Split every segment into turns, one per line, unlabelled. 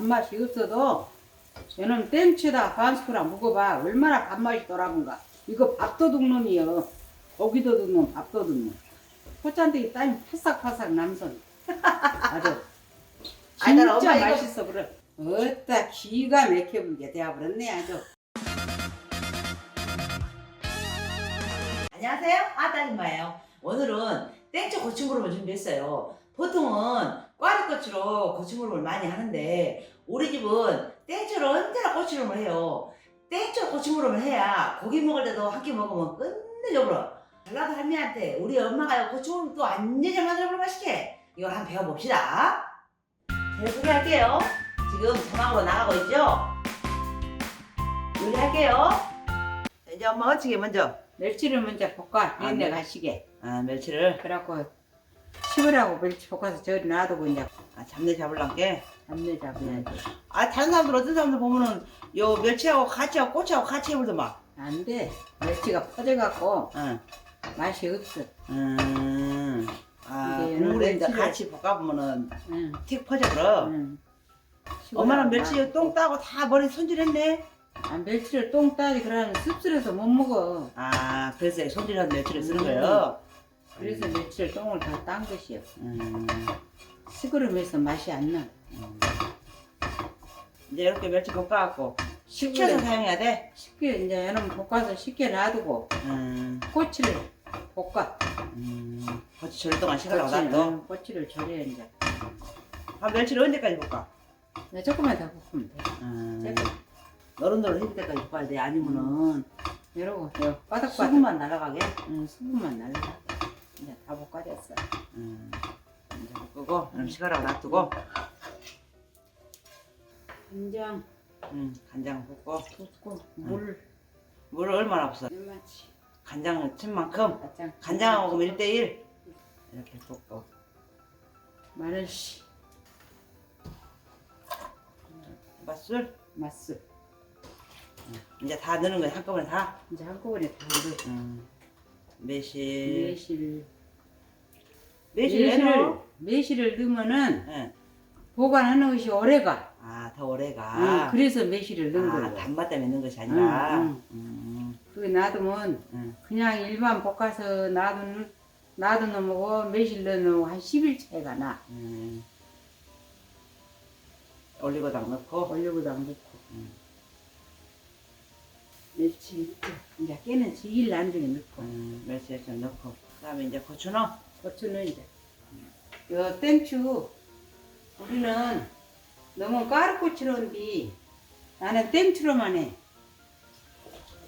밥맛이 없어도 얘는 땡치다 반스프랑 먹어봐. 얼마나 밥맛이 돌아본가. 이거 밥도둑 놈이요. 고기도둑 놈 밥도둑 놈. 포찬대기 땀이 파삭파삭 남선 아주.
난
진짜
엄마 이거-
맛있어 그래. 어따 기가 막혀보게 되어버렸네 아주.
안녕하세요. 아따님마예요. 오늘은 땡초 고추무름을 준비했어요. 보통은 꽈리고추로 고추무름을 많이 하는데 우리 집은 땡초를 언제나 고추무름을 해요. 땡초 고추무름을 해야 고기 먹을 때도 한 끼 먹으면 끝내줘버려. 전라도 할머니한테 우리 엄마가 고추무름 또 완전히 만들어볼 맛있게 이걸 한번 배워봅시다. 제가 소개할게요. 지금 자막으로 나가고 있죠? 요리할게요. 자, 이제 엄마 어찌게 먼저
멸치를 먼저 볶아
아,
옛내
네.
가시게
아 멸치를
그래갖고 식으라고 멸치 볶아서 저리 놔두고 이제
아, 잡내 잡을란게
잡내 잡으면
아 다른 사람들 어떤 사람들 보면은 요 멸치하고 같이 하고 꼬치하고 같이 해버더만
안 돼 멸치가 퍼져갖고
응.
맛이 없어
음. 아
이게
국물에 이제
멸치를-
같이 볶아보면은
응,
틱 퍼져버려
응.
엄마는 멸치. 똥 따고 다 머리 손질했네
아, 멸치를 똥 따지 그러는 씁쓸해서 못 먹어
아 그래서 손질한 멸치를 쓰는
음.
거예요
그래서 멸치를 똥을 다 딴 것이요.
음.
시그름해서 맛이 안 나.
이제 이렇게 멸치 볶아갖고 식혀서
시그름.
사용해야 돼?
쉽게 이제 얘는 볶아서 쉽게 놔두고
음.
꼬치를 볶아.
음. 고치 졸 동안 식으라고
꼬치를,
놔둬?
응, 꼬치를 절여 이제.
아 멸치를 언제까지 볶아?
이제 조금만 더 볶으면 돼
음.
조금.
노릇노릇 해질 때까지 볶아야 돼 아니면은.
이러고 요 바닥바닥.
수분만 날아가게?
응, 수분만 날라 이제 다 볶아졌어
음. 이제 볶고 그럼 식으라고 놔두고.
간장.
음. 간장 볶고.
붓고 물.
물을 얼마나 없어
얼마치
간장을 친 만큼
간장.
간장하고 1대1 이렇게 볶고.
마늘씨.
맛술?
맛술.
이제 다 넣는 거야 한꺼번에 다?
이제 한꺼번에 다 넣어
음. 매실
매실
매실 내놓어
매실을 넣으면은
예.
보관하는 것이 오래가
아 더 오래가
응, 그래서 매실을 넣은
아,
거예요
단맛 때문에 넣는 것이 아니라
응,
음.
그게 놔두면
응.
그냥 일반 볶아서 놔둔 놔둔 놈하고 매실 넣은 놈하고 한 10일 차이가 나
음. 올리고당 넣고
올리고당 넣고
음.
멸치 이제 깨는 제일 나중에 넣고.
음, 멸치 좀 넣고. 그다음에 이제 고추 넣어
고추는 이제. 요 땡추 우리는 너무 까르고추로인데 나는 땡추로만 해.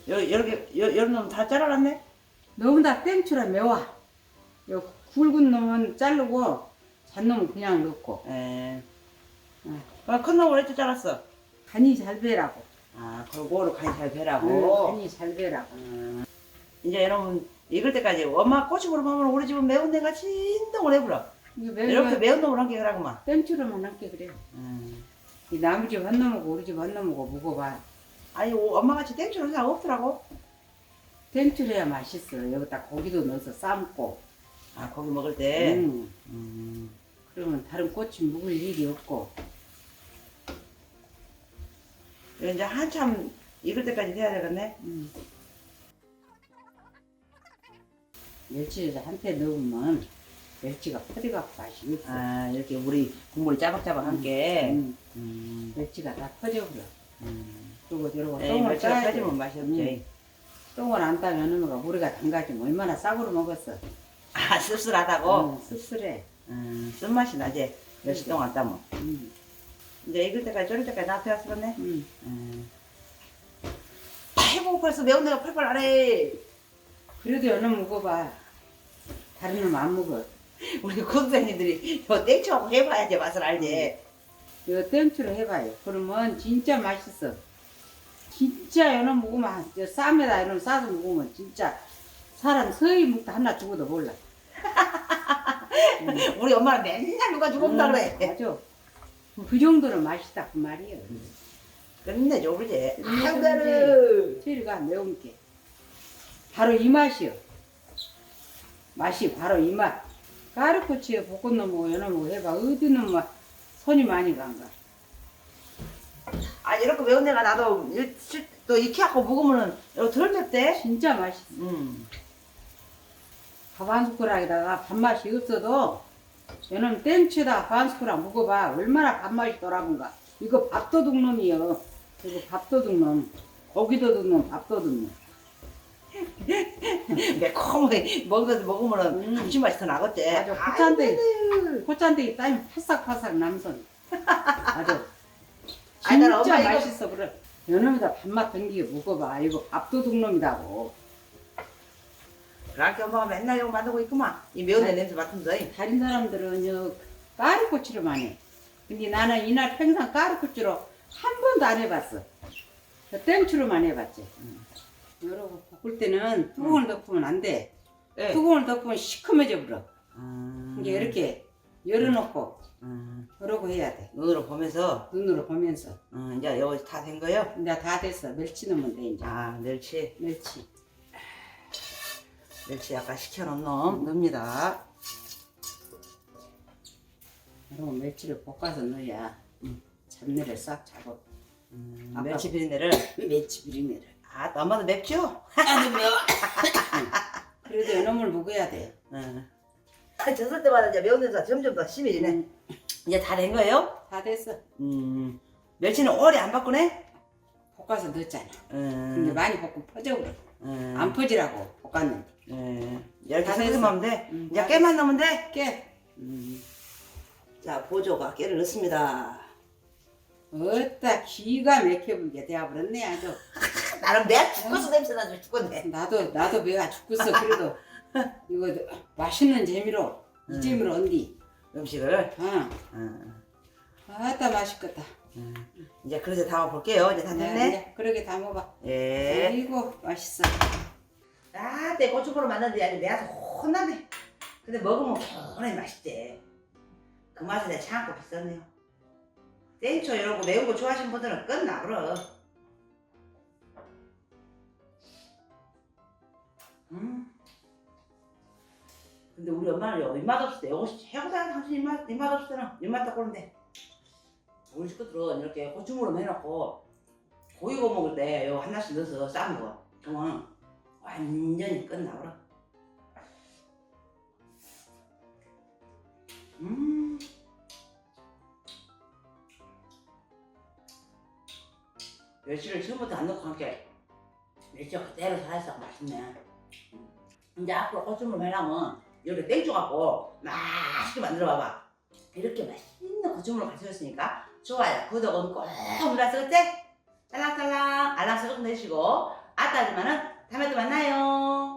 요, 이렇게 요, 이런 놈 다 잘라놨네?
너무 다 땡추라 매워. 요 굵은 놈은 자르고 잔 놈은 그냥 넣고.
에.
응.
그럼 큰 놈을 이렇게 잘랐어?
간이 잘 배라고
아 골고루 간이 잘
응,
배라고?
간이 잘 배라고.
음. 이제 여러분 익을 때까지 엄마 꼬치고로 보면 우리 집은 매운 데가 진동을 해버려
이거
이렇게
매운
놈을 한개 그라구만.
땡추로만 할게 그래.
음.
이 나무 집한 놈하고 우리 집 한 놈하고 먹어봐.
아니 오, 엄마같이 땡초는 잘 없더라고.
땡추로 해야 맛있어. 여기다 고기도 넣어서 삶고.
아 고기 먹을 때?
응.
음.
그러면 다른 꼬치 묵을 일이 없고
이제 한참 익을 때까지 돼야 되겠네
음. 멸치를 한테 넣으면 멸치가 퍼져갖고 맛이 없어.
아 이렇게 우리 국물이 짜박짜박한 게
음,
음.
멸치가 다 퍼져버려.
음.
그리고 저러고
에이,
똥을
멸치가 빠지면
돼.
맛이 없지
똥을 안 따면 누가 우리가 담가지면 얼마나 싸구려 먹었어.
아 씁쓸하다고
음, 씁쓸해.
음, 쓴맛이 나지 멸치 똥안 따면
음,
이제 익을 때까지 졸일 때까지 놔둬야 쓰겠네
음.
음. 아이고 벌써 매운 데가 팔팔 나래
그래도 연어 먹어봐. 다른 놈 안 먹어.
우리 군생님들이 저 땡초하고 해봐야지 맛을 알지
이거 땡추로 해봐요. 그러면 진짜 맛있어. 진짜 연어 먹으면 저 쌈에다 이런 싸서 먹으면 진짜 사람 서희 먹다 하나 죽어도 몰라. 음.
우리 엄마는 맨날 누가 죽었다 그래
맞아. 그 정도는 맛있다 그 말이에요.
끝내줘
끝내줘,
아이고 나를
체리가 매운 게 바로 이 맛이요. 맛이 바로 이 맛. 까르코치에 볶은 놈하고 연어 먹고 해봐. 어디는 막 손이 많이 간가.
이렇게 매운 내가 나도 일- 실- 또 익혀 갖고 먹으면은 이거 덜 맵대.
진짜 맛있어.
음.
밥 한 숟가락에다가 밥맛이 없어도 저놈 땡치다 숟가락 먹어봐. 얼마나 밥맛이 더라본가. 이거 밥도둑 놈이요. 이거 밥도둑 놈. 고기도둑 놈, 밥도둑 놈.
매콤하게 먹어서 먹으면은
음.
감칠맛이 더 나겠지.
맞아, 포찬데. 포찬데 땀이 파삭파삭 남선. 아주
아니, 난
진짜
이거-
맛있어 그래. 요놈이다 밥맛 땡기게 먹어봐. 이거 밥도둑 놈이다고.
그렇게 엄마가 맨날 이거 만들고 있구만. 이 매운 내
아니.
냄새 맡으면서.
다른 사람들은 요 까르꼬치로만 해. 근데 나는 이날 평생 까르꼬치로 한 번도 안 해봤어. 저 땡추로만 해봤지. 여러분 볶을 때는 뚜껑을 덮으면 안 돼.
네.
뚜껑을 덮으면 시커매져 버려.
음.
이게 이렇게 열어놓고
음.
그러고 해야 돼.
눈으로 보면서
눈으로 보면서.
음, 이제 여기 다된 거요?
이제 다 됐어. 멸치 넣으면 돼 이제.
아 멸치
멸치.
멸치 아까 식혀놓은 놈 넣습니다.
여러분 멸치를 볶아서 넣어야 잡내를 싹 잡아.
음,
아까-
멸치 비린내를
멸치 비린내를.
아 엄마도 맵죠?
아니 매워. 그래도 이놈을 먹어야 돼.
응. 졌을 때마다 이제 매운 냄새가 점점 더 심해지네.
음,
이제 다 된 거예요?
다 됐어.
음. 멸치는 오래 안 바꾸네?
볶아서 넣었잖아.
음.
근데 많이 볶고 퍼져버려.
음.
안 퍼지라고 볶았는데.
음. 이렇게
다
생각하면 돼.
음,
이제
다
깨만 넣으면 돼.
깨.
음. 자 보조가 깨를 넣습니다.
어따 기가 막혀보게 되어버렸네 아주.
나는 매 죽어서 냄새 나서 죽겠네.
나도 나도 배가 죽겠어. 그래도 이거 맛있는 재미로 이
음.
재미로 언디.
음식을.
어.
음.
아따 맛있겠다.
음. 이제 그릇에 담아볼게요. 이제 다 됐네.
네, 그러게 담아봐.
예.
아이고 맛있어.
아, 내 고춧가루 만났는데 아주 내가 혼나네. 근데 먹으면 개운하게 맛있대. 그 맛에 내가 참고 비쌌네요. 땡초 거 매운 거 좋아하시는 분들은 끝나버려. 음. 근데 우리 엄마는요 입맛 없을 때 이거 해보자 당신 입맛 입맛 없을 때는 입맛 딱 보는데 우리 식구들은 이렇게 고추무름 해놓고 고기 구워 먹을 때 이거 하나씩 넣어서 싸는 거 그러면 완전히 끝나버려. 음. 멸치를 처음부터 안 넣고 함께 멸치가 그대로 살아있어 맛있네. 음. 이제 앞으로 고추물 해라면 이렇게 땡초 갖고 맛있게 만들어 봐봐. 이렇게 맛있는 고추물을 가져왔으니까 좋아요. 구독은 꼭 눌러서 그때 짤랑짤랑 알람 설정 내시고 아따지만은 다음에 또 만나요.